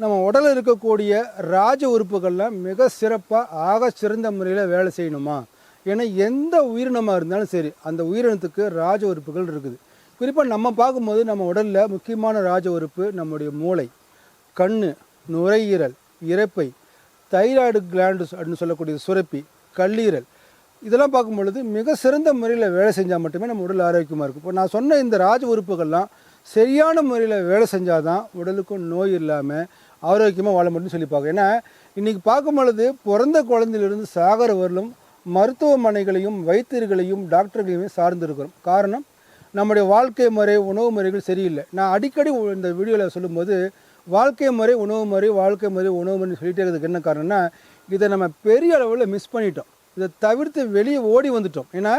நம்ம உடலில் இருக்கக்கூடிய ராஜ உறுப்புகள்லாம் மிக சிறப்பாக ஆக சிறந்த முறையில் வேலை செய்யணுமா? ஏன்னா எந்த உயிரினமாக இருந்தாலும் சரி அந்த உயிரினத்துக்கு ராஜ உறுப்புகள் இருக்குது. குறிப்பாக நம்ம பார்க்கும்போது நம்ம உடலில் முக்கியமான ராஜ உறுப்பு நம்முடைய மூளை. கண் நுரையீரல் இறப்பை தைராய்டு கிளாண்டு அப்படின்னு சொல்லக்கூடிய சுரப்பி கல்லீரல். இதெல்லாம் பார்க்கும் பொழுது மிக சிறந்த முறையில் வேலை செஞ்சால் மட்டுமே நம்ம உடல் ஆரோக்கியமாக இருக்கும். இப்போ நான் சொன்ன இந்த ராஜ உறுப்புகள்லாம் சரியான முறையில் வேலை செஞ்சால் தான் உடலுக்கும் நோய் இல்லாமல் ஆரோக்கியமாக வாழ முடியும்னு சொல்லி பார்க்க ஏன்னா இன்றைக்கி பார்க்கும் பொழுது பிறந்த குழந்தையிலிருந்து சாகர வரலும் மருத்துவமனைகளையும் வைத்தியர்களையும் டாக்டர்களையுமே சார்ந்து இருக்கிறோம் காரணம் நம்முடைய வாழ்க்கை முறை உணவு முறைகள் சரியில்லை. நான் அடிக்கடி இந்த வீடியோவில் சொல்லும்போது வாழ்க்கை முறை உணவு முறை வாழ்க்கை முறை உணவு முறை சொல்லிட்டே இருக்கிறதுக்கு என்ன காரணம்னா இதை நம்ம பெரிய அளவில் மிஸ் பண்ணிட்டோம். இதை தவிர்த்து வெளியே ஓடி வந்துட்டோம். ஏன்னா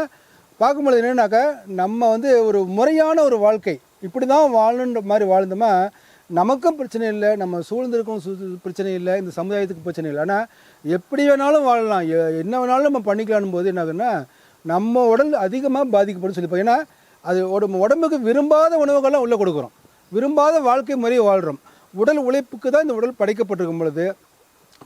பார்க்கும்பொழுது என்னன்னாக்கா நம்ம வந்து ஒரு முறையான ஒரு வாழ்க்கை. இப்படி தான் வாழணுன்ற மாதிரி வாழ்ந்தோமா நமக்கும் பிரச்சனை இல்லை நம்ம சூழ்ந்திருக்கும் பிரச்சனை இல்லை இந்த சமுதாயத்துக்கு பிரச்சனை இல்லை. ஆனால் எப்படி வேணாலும் வாழலாம். எ- என்ன வேணாலும் நம்ம பண்ணிக்கலாம்னு போது என்ன ஆகுதுன்னா நம்ம உடல் அதிகமாக பாதிக்கப்படும் சொல்லிப்போம். ஏன்னா அது உடம்பு உடம்புக்கு விரும்பாத உணவுகள்லாம் உள்ளே கொடுக்குறோம். விரும்பாத வாழ்க்கை முறையை வாழ்கிறோம் உடல் உழைப்புக்கு தான் இந்த உடல் படைக்கப்பட்டிருக்கும் பொழுது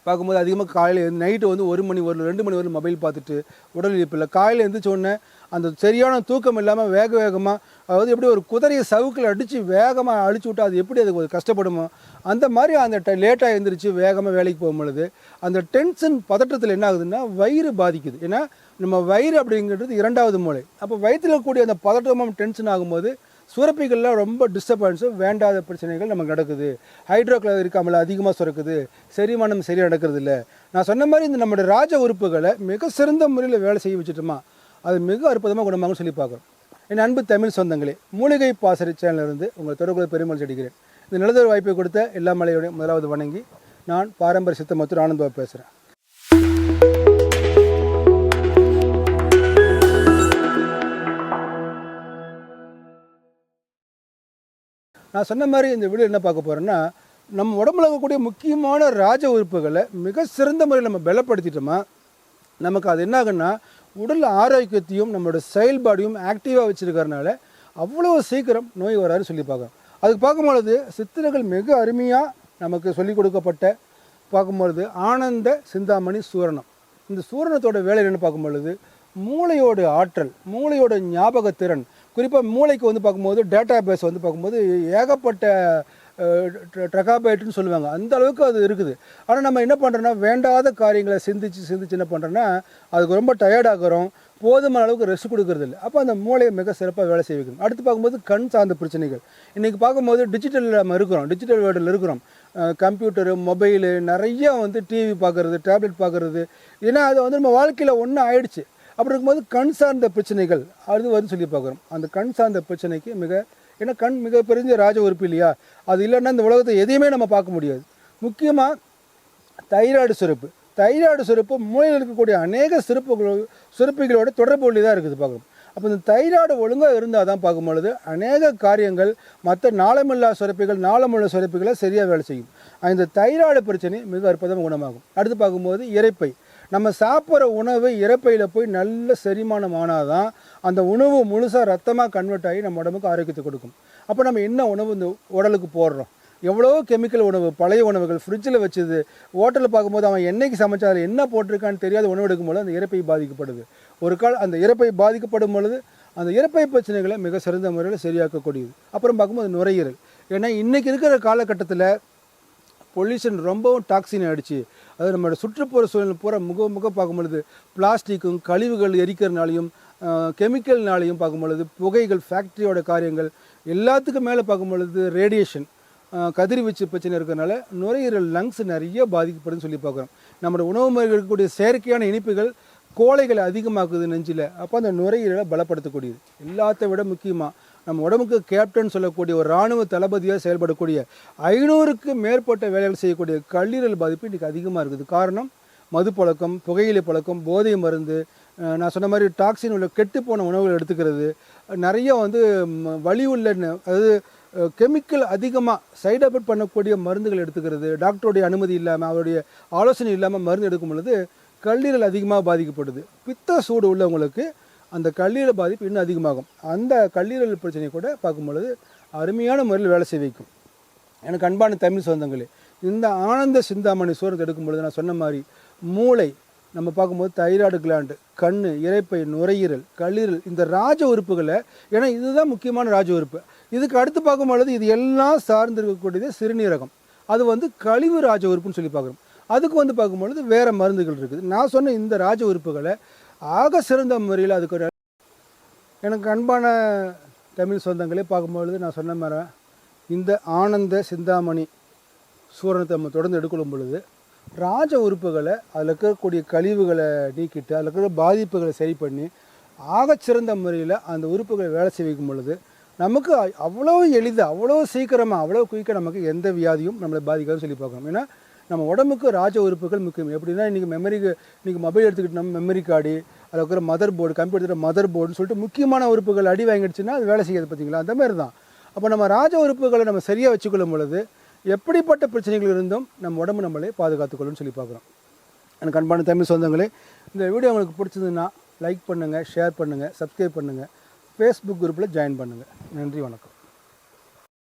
பார்க்கும்போது அதிகமாக காலையில் நைட்டு வந்து ஒரு மணி ஒரு ரெண்டு மணி வரையும் மொபைல் பார்த்துட்டு உடல் இழப்பில்லை காலையில் எழுந்திரிச்ச உடனே அந்த சரியான தூக்கம் இல்லாமல் வேக வேகமாக அதாவது எப்படி ஒரு குதிரையை சவுக்கில் அடித்து வேகமாக அடிச்சு விட்டா அது எப்படி அதுக்கு ஒரு கஷ்டப்படுமோ அந்த மாதிரி அந்த ட லேட்டாக எழுந்திரிச்சு வேகமாக வேலைக்கு போகும் பொழுது அந்த டென்ஷன் பதட்டத்தில் என்ன ஆகுதுன்னா வயிறு பாதிக்குது. ஏன்னா நம்ம வயிறு அப்படிங்கிறது இரண்டாவது மூளை. அப்போ வயிற்றில் கூடிய அந்த பதட்டமும் டென்ஷன் ஆகும்போது சுரப்பிகளில் ரொம்ப டிஸ்டர்பன்ஸும் வேண்டாத பிரச்சனைகள் நமக்கு நடக்குது. ஹைட்ரோக்ளோ இருக்காமல் அதிகமாக சுரக்குது. செரிமானம் சரியாக நடக்கிறது இல்லை நான் சொன்ன மாதிரி இந்த நம்மளுடைய ராஜ உறுப்புகளை மிக சிறந்த முறையில் வேலை செய்ய வச்சுட்டோமா அது மிக அற்புதமாக குணமாகும் சொல்லி பார்க்குறோம். என் அன்பு தமிழ் சொந்தங்களே மூலிகை பாசறை சேனலிருந்து உங்கள் தொடர்புகளை பெருமாள் செடிக்கிறேன் இந்த நிலத்தொரு வாய்ப்பை கொடுத்த எல்லா மலையோடையும் முதலாவது வணங்கி நான் பாரம்பரிய சித்த மருத்துவர் ஆனந்தவா பேசுகிறேன் நான் சொன்ன மாதிரி இந்த வீடியோ என்ன பார்க்க போகிறேன்னா நம்ம உடம்புல இருக்கக்கூடிய முக்கியமான ராஜ உறுப்புகளை மிக சிறந்த முறையில் நம்ம பலப்படுத்திட்டோமா நமக்கு அது என்ன ஆகுன்னா உடல் ஆரோக்கியத்தையும் நம்மளோட செயல்பாடையும் ஆக்டிவாக வச்சுருக்கறனால அவ்வளோ சீக்கிரம் நோய் வராதுன்னு சொல்லி பார்க்குறோம். அதுக்கு பார்க்கும்பொழுது சித்திரங்கள் மிக அருமையாக நமக்கு சொல்லிக் கொடுக்கப்பட்ட பார்க்கும்பொழுது ஆனந்த சிந்தாமணி சூரணம். இந்த சூரணத்தோட வேலை என்னென்னு பார்க்கும்பொழுது மூளையோட ஆற்றல் மூளையோட ஞாபகத்திறன் குறிப்பாக மூளைக்கு வந்து பார்க்கும்போது டேட்டா பேஸ் வந்து பார்க்கும்போது ஏகப்பட்ட ட்ரகாபைட்டுன்னு சொல்லுவாங்க. அந்த அளவுக்கு அது இருக்குது. ஆனால் நம்ம என்ன பண்ணுறோன்னா வேண்டாத காரியங்களை சிந்திச்சு சிந்திச்சு என்ன பண்ணுறோன்னா அதுக்கு ரொம்ப டயர்டாகிறோம் போதுமான அளவுக்கு ரெஸ்ட் கொடுக்கறது இல்லை. அப்போ அந்த மூளையை மிக சிறப்பாக வேலை செய்ய வைக்கணும். அடுத்து பார்க்கும்போது கண் சார்ந்த பிரச்சனைகள். இன்றைக்கி பார்க்கும்போது டிஜிட்டலில் நம்ம இருக்கிறோம். டிஜிட்டல் வேர்ல்டில் இருக்கிறோம். கம்ப்யூட்டரு மொபைலு நிறைய வந்து டிவி பார்க்குறது டேப்லெட் பார்க்குறது. ஏன்னா அது வந்து நம்ம வாழ்க்கையில் ஒன்றும் ஆயிடுச்சு. அப்படி இருக்கும்போது கண் சார்ந்த பிரச்சனைகள் அது வந்து சொல்லி பார்க்குறோம். அந்த கண் சார்ந்த பிரச்சனைக்கு மிக ஏன்னா கண் மிக பெரிய ராஜ உறுப்பு இல்லையா? அது இல்லைன்னா இந்த உலகத்தை எதையுமே நம்ம பார்க்க முடியாது. முக்கியமாக தைராய்டு சுரப்பு தைராய்டு சுரப்பு மூளையில் இருக்கக்கூடிய அநேக சிறப்புகளோ சுரப்பிகளோட தொடர்பு உள்ளி தான் இருக்குது பார்க்கணும் அப்போ இந்த தைராய்டு ஒழுங்காக இருந்தால் தான் பார்க்கும் பொழுது அநேக காரியங்கள் மற்ற நாளமில்லா சுரப்பிகள் நாளமுள்ள சுரப்பிகளை சரியாக வேலை செய்யும். இந்த தைராய்டு பிரச்சனை மிக அற்புதமாக குணமாகும். அடுத்து பார்க்கும்போது இறைப்பை. நம்ம சாப்பிட்ற உணவு இறப்பையில் போய் நல்ல செரிமானம் ஆனால் தான் அந்த உணவு முழுசாக ரத்தமாக கன்வெர்ட் ஆகி நம்ம உடம்புக்கு ஆரோக்கியத்தை கொடுக்கும். அப்போ நம்ம என்ன உணவு இந்த உடலுக்கு போடுறோம்? எவ்வளோ கெமிக்கல் உணவு பழைய உணவுகள் ஃப்ரிட்ஜில் வச்சது ஹோட்டலில் பார்க்கும்போது அவன் என்னைக்கு சமைச்சா அதில் என்ன போட்டிருக்கான்னு தெரியாத உணவு எடுக்கும்போது அந்த இறப்பை பாதிக்கப்படுது. ஒரு கால் அந்த இறப்பை பாதிக்கப்படும் பொழுது அந்த இறப்பை பிரச்சனைகளை மிக சிறந்த முறையில் சரியாக்கக்கூடியது. அப்புறம் பார்க்கும்போது நுரையீரல். ஏன்னா இன்றைக்கி இருக்கிற காலகட்டத்தில் பொல்யூஷன் ரொம்பவும் டாக்ஸின் ஆகிடுச்சு அது நம்மளோட சுற்றுப்புற சூழல் பூரா முக முக பார்க்கும் பொழுது பிளாஸ்டிக்கும் கழிவுகள் எரிக்கிறனாலையும் கெமிக்கல்னாலையும் பார்க்கும் பொழுது புகைகள் ஃபேக்ட்ரியோட காரியங்கள் எல்லாத்துக்கும் மேலே பார்க்கும் பொழுது ரேடியேஷன் கதிர்வீச்சு பிரச்சனை இருக்கிறனால நுரையீரல் லங்ஸ் நிறைய பாதிக்கப்படுதுன்னு சொல்லி பார்க்குறோம். நம்மளோட உணவு முறைகள் இருக்கக்கூடிய செயற்கையான இனிப்புகள் கோழைகளை அதிகமாக்குது நெஞ்சில். அப்போ அந்த நுரையீரலை பலப்படுத்தக்கூடியது. எல்லாத்தை விட முக்கியமாக நம்ம உடம்புக்கு கேப்டன் சொல்லக்கூடிய ஒரு இராணுவ தளபதியாக செயல்படக்கூடிய ஐநூறுக்கு மேற்பட்ட வேலைகள் செய்யக்கூடிய கல்லீரல் பாதிப்பு இன்றைக்கி அதிகமாக இருக்குது. காரணம் மது பழக்கம் புகையிலை பழக்கம் போதை மருந்து நான் சொன்ன மாதிரி டாக்ஸின் உள்ள கெட்டுப்போன உணவுகள் எடுத்துக்கிறது. நிறைய வந்து வலி உள்ள அதாவது கெமிக்கல் அதிகமாக சைடு எஃபெக்ட் பண்ணக்கூடிய மருந்துகள் எடுத்துக்கிறது. டாக்டருடைய அனுமதி இல்லாமல் அவருடைய ஆலோசனை இல்லாமல் மருந்து எடுக்கும் பொழுது கல்லீரல் அதிகமாக பாதிக்கப்படுது. பித்த சூடு உள்ளவங்களுக்கு அந்த கல்லீரல் பாதிப்பு இன்னும் அதிகமாகும். அந்த கல்லீரல் பிரச்சனை கூட பார்க்கும்பொழுது அருமையான முறையில் வேலை செய்ய வைக்கும். எனக்கு அன்பான தமிழ் சொந்தங்களே இந்த ஆனந்த சிந்தாமணி சூரத்தை எடுக்கும் பொழுது நான் சொன்ன மாதிரி மூளை நம்ம பார்க்கும்போது தைராய்டு கிளாண்டு கண் இறைப்பை நுரையீரல் கல்லீரல் இந்த ராஜ உறுப்புகளை ஏன்னா இதுதான் முக்கியமான ராஜ உறுப்பு. இதுக்கு அடுத்து பார்க்கும்பொழுது இது எல்லாம் சார்ந்திருக்கக்கூடியது சிறுநீரகம். அது வந்து கழிவு ராஜ உறுப்புன்னு சொல்லி பார்க்குறோம். அதுக்கு வந்து பார்க்கும்பொழுது வேறு மருந்துகள் இருக்குது. நான் சொன்ன இந்த ராஜ உறுப்புகளை ஆக சிறந்த முறையில் அதுக்கு ஒரு எனக்கு அன்பான தமிழ் சொந்தங்களே பார்க்கும்பொழுது நான் சொன்ன மாதிரி இந்த ஆனந்த சிந்தாமணி சூரணத்தை நம்ம தொடர்ந்து எடுக்கொள்ளும் பொழுது ராஜ உறுப்புகளை அதில் இருக்கக்கூடிய கழிவுகளை நீக்கிட்டு அதில் இருக்கிற பாதிப்புகளை சரி பண்ணி ஆகச்சிறந்த முறையில் அந்த உறுப்புகளை வேலை செய்விக்கும் பொழுது நமக்கு அவ்வளோ எளிதாக அவ்வளோ சீக்கிரமாக அவ்வளோ குயிக்காக நமக்கு எந்த வியாதியும் நம்மளை பாதிக்காதுன்னு சொல்லி பார்க்கணும். ஏன்னா நம்ம உடம்புக்கு ராஜ உறுப்புகள் முக்கியம். எப்படின்னா இன்றைக்கி மெமரிக்கு இன்றைக்கி மொபைல் எடுத்துக்கிட்டோம் மெமரி கார்டு அதில் இருக்கிற மதர் போர்டு கம்ப்யூட்டர் மதர் போர்டுன்னு சொல்லிட்டு முக்கியமான உறுப்புகள் அடி வாங்கிடுச்சுன்னா அது வேலை செய்யாது பார்த்தீங்களா அந்த மாதிரி தான். அப்போ நம்ம ராஜ உறுப்புகளை நம்ம சரியாக வச்சுக்கொள்ளும் பொழுது எப்படிப்பட்ட பிரச்சனைகள் இருந்தும் நம்ம உடம்பு நம்மளே பாதுகாத்துக்கொள்ளும்னு சொல்லி பார்க்குறோம். எனக்கு அன்பான தமிழ் சொந்தங்களே இந்த வீடியோ உங்களுக்கு பிடிச்சதுன்னா லைக் பண்ணுங்கள் ஷேர் பண்ணுங்கள் சப்ஸ்கிரைப் பண்ணுங்கள் ஃபேஸ்புக் குரூப்பில் ஜாயின் பண்ணுங்கள் நன்றி வணக்கம்.